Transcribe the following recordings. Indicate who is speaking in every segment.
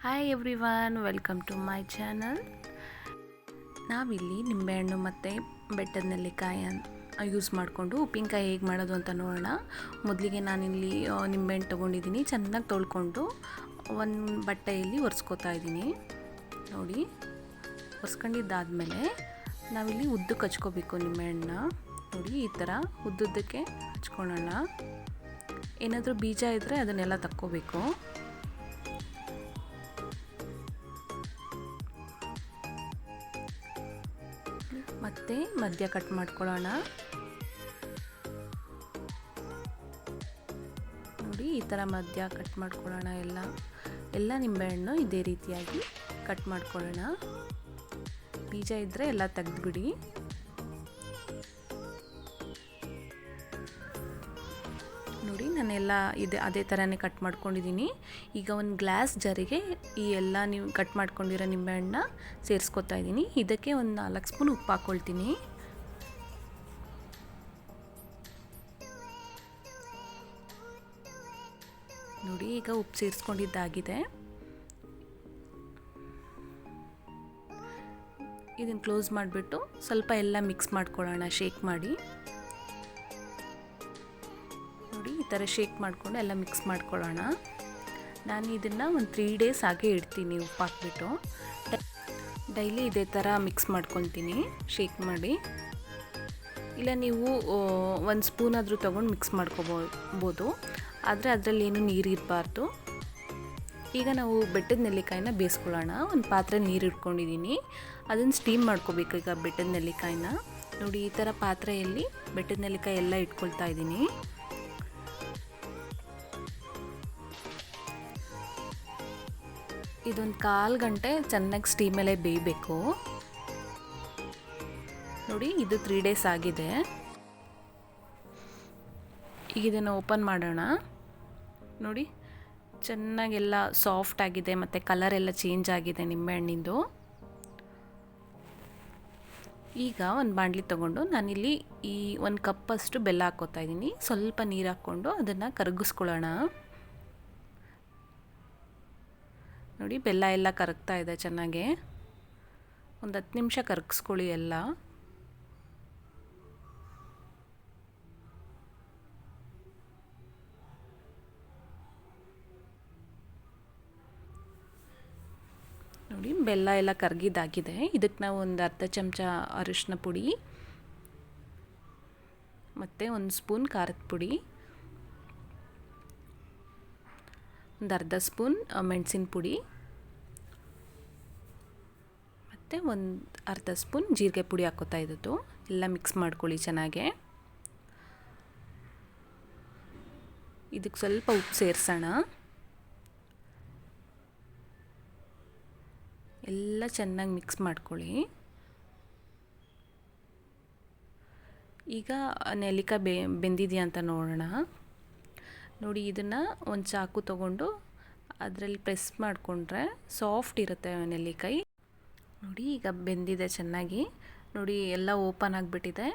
Speaker 1: Hi everyone welcome to my channel ನಾವಿಲ್ಲಿ ನಿಂಬೆಹಣ್ಣು ಮತ್ತು ಬೆಟ್ಟದ ನೆಲ್ಲಿಕಾಯಿ ಯೂಸ್ ಮಾಡಿಕೊಂಡು ಉಪ್ಪಿನಕಾಯಿ ಹೇಗೆ ಮಾಡೋದು ಅಂತ ನೋಡೋಣ. ಮೊದಲಿಗೆ ನಾನಿಲ್ಲಿ ನಿಂಬೆಹಣ್ಣು ತೊಗೊಂಡಿದ್ದೀನಿ. ಚೆನ್ನಾಗಿ ತೊಳ್ಕೊಂಡು ಒಂದು ಬಟ್ಟೆಯಲ್ಲಿ ಒರೆಸ್ಕೋತಾ ಇದ್ದೀನಿ. ನೋಡಿ, ಒರೆಸ್ಕೊಂಡಿದ್ದಾದಮೇಲೆ ನಾವಿಲ್ಲಿ ಉದ್ದಕ್ಕೆ ಹಚ್ಕೋಬೇಕು ನಿಂಬೆಹಣ್ಣನ್ನ ನೋಡಿ, ಈ ಥರ ಉದ್ದುದ್ದಕ್ಕೆ ಹಚ್ಕೊಳ್ಳೋಣ. ಏನಾದರೂ ಬೀಜ ಇದ್ದರೆ ಅದನ್ನೆಲ್ಲ ತಕ್ಕೋಬೇಕು. ಮತ್ತೆ ಮಧ್ಯ ಕಟ್ ಮಾಡ್ಕೊಳ್ಳೋಣ. ನೋಡಿ, ಈ ಥರ ಮಧ್ಯ ಕಟ್ ಮಾಡ್ಕೊಳ್ಳೋಣ ಎಲ್ಲ. ಎಲ್ಲ ನಿಂಬೆಹಣ್ಣು ಇದೇ ರೀತಿಯಾಗಿ ಕಟ್ ಮಾಡ್ಕೊಳ್ಳೋಣ. ಬೀಜ ಇದ್ದರೆ ಎಲ್ಲ ತೆಗೆದ್ಬಿಡಿ. ನೋಡಿ ನಾನೆಲ್ಲ ಇದೆ, ಅದೇ ಥರನೇ ಕಟ್ ಮಾಡ್ಕೊಂಡಿದ್ದೀನಿ ಈಗ ಒಂದು ಗ್ಲಾಸ್ ಜರಿಗೆ ಈ ಎಲ್ಲ ನೀವು ಕಟ್ ಮಾಡ್ಕೊಂಡಿರೋ ನಿಂಬೆಹಣ್ಣನ್ನ ಸೇರಿಸ್ಕೊತಾ ಇದ್ದೀನಿ ಇದಕ್ಕೆ ಒಂದು ನಾಲ್ಕು ಸ್ಪೂನ್ ಉಪ್ಪು ಹಾಕ್ಕೊಳ್ತೀನಿ ನೋಡಿ, ಈಗ ಉಪ್ಪು ಸೇರಿಸ್ಕೊಂಡಿದ್ದಾಗಿದೆ. ಇದನ್ನು ಕ್ಲೋಸ್ ಮಾಡಿಬಿಟ್ಟು ಸ್ವಲ್ಪ ಎಲ್ಲ ಮಿಕ್ಸ್ ಮಾಡ್ಕೊಳ್ಳೋಣ ಶೇಕ್ ಮಾಡಿ. ಥರ ಶೇಕ್ ಮಾಡಿಕೊಂಡು ಎಲ್ಲ ಮಿಕ್ಸ್ ಮಾಡ್ಕೊಳ್ಳೋಣ. ನಾನು ಇದನ್ನು ಒಂದು ತ್ರೀ ಡೇಸ್ ಹಾಗೆ ಇಡ್ತೀನಿ ಉಪ್ಪು ಹಾಕ್ಬಿಟ್ಟು ಡೈಲಿ ಇದೇ ಥರ ಮಿಕ್ಸ್ ಮಾಡ್ಕೊತೀನಿ ಶೇಕ್ ಮಾಡಿ. ಇಲ್ಲ ನೀವು ಒಂದು ಸ್ಪೂನ್ ಆದರೂ ತೊಗೊಂಡು ಮಿಕ್ಸ್ ಮಾಡ್ಕೊಬೋದು. ಆದರೆ ಅದರಲ್ಲಿ ಏನು ನೀರು ಇರಬಾರ್ದು. ಈಗ ನಾವು ಬೆಟ್ಟದ ನೆಲ್ಲಿಕಾಯಿನ ಬೇಯಿಸ್ಕೊಳ್ಳೋಣ. ಒಂದು ಪಾತ್ರೆ ನೀರು ಇಟ್ಕೊಂಡಿದ್ದೀನಿ. ಅದನ್ನು ಸ್ಟೀಮ್ ಮಾಡ್ಕೋಬೇಕು ಈಗ ಬೆಟ್ಟದ ನೆಲ್ಲಿಕಾಯಿನ. ನೋಡಿ, ಈ ಥರ ಪಾತ್ರೆಯಲ್ಲಿ ಬೆಟ್ಟದ ನೆಲ್ಲಿಕಾಯಿ ಎಲ್ಲ ಇಟ್ಕೊಳ್ತಾ ಇದ್ದೀನಿ. ಇದೊಂದು ಕಾಲು ಗಂಟೆ ಚೆನ್ನಾಗಿ ಸ್ಟೀಮಲ್ಲೇ ಬೇಯಬೇಕು. ನೋಡಿ, ಇದು ತ್ರೀ ಡೇಸ್ ಆಗಿದೆ. ಈಗ ಇದನ್ನು ಓಪನ್ ಮಾಡೋಣ. ನೋಡಿ, ಚೆನ್ನಾಗೆಲ್ಲ ಸಾಫ್ಟ್ ಆಗಿದೆ ಮತ್ತು ಕಲರ್ ಎಲ್ಲ ಚೇಂಜ್ ಆಗಿದೆ ನಿಂಬೆಹಣ್ಣಿಂದು ಈಗ ಒಂದು ಬಾಣಲಿ ತೊಗೊಂಡು ನಾನಿಲ್ಲಿ ಈ ಒಂದು ಕಪ್ಪಷ್ಟು ಬೆಲ್ಲ ಹಾಕೋತಾ ಇದ್ದೀನಿ. ಸ್ವಲ್ಪ ನೀರು ಹಾಕ್ಕೊಂಡು ಅದನ್ನು ಕರಗಿಸ್ಕೊಳ್ಳೋಣ. ನೋಡಿ, ಬೆಲ್ಲ ಎಲ್ಲ ಕರಗ್ತಾ ಇದೆ ಚೆನ್ನಾಗಿ. ಒಂದು ಹತ್ತು ನಿಮಿಷ ಕರಗಿಸ್ಕೊಳ್ಳಿ ಎಲ್ಲ. ನೋಡಿ, ಬೆಲ್ಲ ಎಲ್ಲ ಕರಗಿದ್ದಾಗಿದೆ. ಇದಕ್ಕೆ ನಾವು ಒಂದು ಅರ್ಧ ಚಮಚ ಅರಿಶಿನ ಪುಡಿ, ಮತ್ತು ಒಂದು ಸ್ಪೂನ್ ಖಾರದ ಪುಡಿ. ಒಂದು ಅರ್ಧ ಸ್ಪೂನ್ ಮೆಣಸಿನ ಪುಡಿ. ಮತ್ತು ಒಂದು ಅರ್ಧ ಸ್ಪೂನ್ ಜೀರಿಗೆ ಪುಡಿ ಹಾಕೋತಾ ಇದ್ದದ್ದು. ಎಲ್ಲ ಮಿಕ್ಸ್ ಮಾಡ್ಕೊಳ್ಳಿ ಚೆನ್ನಾಗೆ. ಇದಕ್ಕೆ ಸ್ವಲ್ಪ ಉಪ್ಪು ಸೇರಿಸೋಣ. ಎಲ್ಲ ಚೆನ್ನಾಗಿ ಮಿಕ್ಸ್ ಮಾಡ್ಕೊಳ್ಳಿ. ಈಗ ನೆಲ್ಲಿಕಾಯಿ ಬೆ, ಬೆಂದಿದೆಯಾ ಅಂತ ನೋಡೋಣ. ನೋಡಿ, ಇದನ್ನು ಒಂದು ಚಾಕು ತಗೊಂಡು ಅದರಲ್ಲಿ ಪ್ರೆಸ್ ಮಾಡಿಕೊಂಡ್ರೆ ಸಾಫ್ಟ್ ಇರುತ್ತೆ ನೆಲ್ಲಿಕಾಯಿ ನೋಡಿ, ಈಗ ಬೆಂದಿದೆ ಚೆನ್ನಾಗಿ. ನೋಡಿ, ಎಲ್ಲ ಓಪನ್ ಆಗಿಬಿಟ್ಟಿದೆ.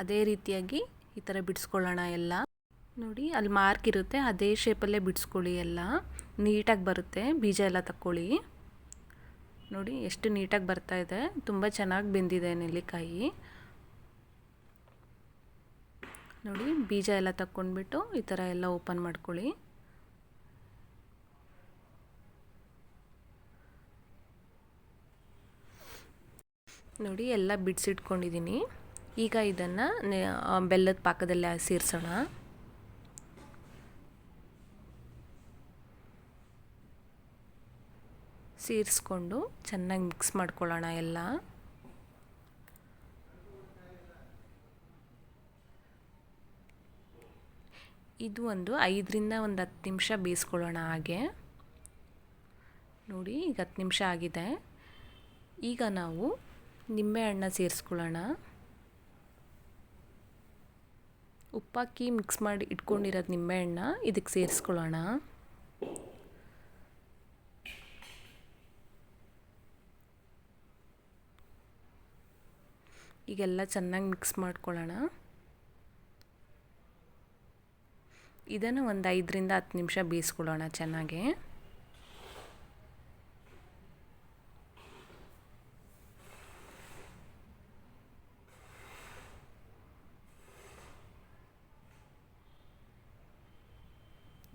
Speaker 1: ಅದೇ ರೀತಿಯಾಗಿ ಈ ಥರ ಬಿಡಿಸ್ಕೊಳ್ಳೋಣ ಎಲ್ಲ. ನೋಡಿ, ಅಲ್ಲಿ ಮಾರ್ಕ್ ಇರುತ್ತೆ, ಅದೇ ಶೇಪಲ್ಲೇ ಬಿಡಿಸ್ಕೊಳ್ಳಿ ಎಲ್ಲ. ನೀಟಾಗಿ ಬರುತ್ತೆ, ಬೀಜ ಎಲ್ಲ ತಕ್ಕೊಳ್ಳಿ. ನೋಡಿ, ಎಷ್ಟು ನೀಟಾಗಿ ಬರ್ತಾ ಇದೆ. ತುಂಬ ಚೆನ್ನಾಗಿ ಬೆಂದಿದೆ ನೆಲ್ಲಿಕಾಯಿ ನೋಡಿ, ಬೀಜ ಎಲ್ಲ ತಕ್ಕೊಂಡ್ಬಿಟ್ಟು ಈ ಥರ ಎಲ್ಲ ಓಪನ್ ಮಾಡ್ಕೊಳ್ಳಿ. ನೋಡಿ, ಎಲ್ಲ ಬಿಡಿಸಿಟ್ಕೊಂಡಿದ್ದೀನಿ. ಈಗ ಇದನ್ನು ಬೆಲ್ಲದ ಪಾಕದಲ್ಲಿ ಸೇರಿಸೋಣ. ಸೇರಿಸ್ಕೊಂಡು ಚೆನ್ನಾಗಿ ಮಿಕ್ಸ್ ಮಾಡ್ಕೊಳ್ಳೋಣ ಎಲ್ಲ. ಇದು ಒಂದು ಐದರಿಂದ ಒಂದು ಹತ್ತು ನಿಮಿಷ ಬೇಯಿಸ್ಕೊಳ್ಳೋಣ ಹಾಗೆ. ನೋಡಿ, ಈಗ ಹತ್ತು ನಿಮಿಷ ಆಗಿದೆ. ಈಗ ನಾವು ನಿಂಬೆಹಣ್ಣ ಸೇರಿಸ್ಕೊಳ್ಳೋಣ. ಉಪ್ಪಾಕಿ ಮಿಕ್ಸ್ ಮಾಡಿ ಇಟ್ಕೊಂಡಿರೋದು ನಿಂಬೆಹಣ್ಣ ಇದಕ್ಕೆ ಸೇರಿಸ್ಕೊಳ್ಳೋಣ. ಈಗೆಲ್ಲ ಚೆನ್ನಾಗಿ ಮಿಕ್ಸ್ ಮಾಡ್ಕೊಳ್ಳೋಣ. ಇದನ್ನು ಒಂದು ಐದರಿಂದ ಹತ್ತು ನಿಮಿಷ ಬೇಯಿಸ್ಕೊಳ್ಳೋಣ ಚೆನ್ನಾಗಿ.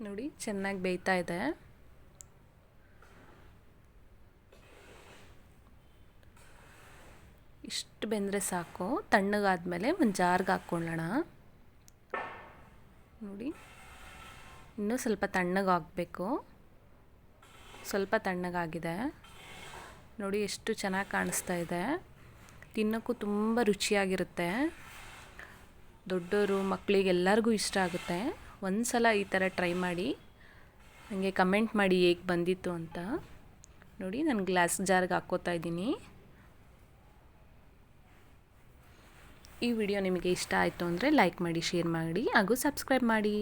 Speaker 1: ನೋಡಿ, ಚೆನ್ನಾಗಿ ಬೇಯ್ತಾ ಇದೆ. ಇಷ್ಟು ಬೆಂದರೆ ಸಾಕು. ತಣ್ಣಗಾದಮೇಲೆ ಒಂದು ಜಾರ್ಗೆ ಹಾಕ್ಕೊಳ್ಳೋಣ. ನೋಡಿ. ಇನ್ನೂ ಸ್ವಲ್ಪ ತಣ್ಣಗಾಗಬೇಕು ಸ್ವಲ್ಪ ತಣ್ಣಗಾಗಿದೆ. ನೋಡಿ ಎಷ್ಟು ಚೆನ್ನಾಗಿ ಕಾಣಿಸ್ತಾ ಇದೆ. ತಿನ್ನೋಕ್ಕೂ ತುಂಬ ರುಚಿಯಾಗಿರುತ್ತೆ. ದೊಡ್ಡವರು ಮಕ್ಕಳಿಗೆಲ್ಲರಿಗೂ ಇಷ್ಟ ಆಗುತ್ತೆ. ಒಂದು ಸಲ ಈ ಥರ ಟ್ರೈ ಮಾಡಿ. ನನಗೆ ಕಮೆಂಟ್ ಮಾಡಿ ಹೇಗೆ ಬಂದಿತ್ತು ಅಂತ. ನೋಡಿ, ನಾನು ಗ್ಲಾಸ್ ಜಾರ್ಗೆ ಹಾಕ್ಕೋತಾ ಇದ್ದೀನಿ. ಈ ವಿಡಿಯೋ ನಿಮಗೆ ಇಷ್ಟ ಆಯಿತು ಅಂದರೆ ಲೈಕ್ ಮಾಡಿ, ಶೇರ್ ಮಾಡಿ, ಹಾಗೂ ಸಬ್ಸ್ಕ್ರೈಬ್ ಮಾಡಿ.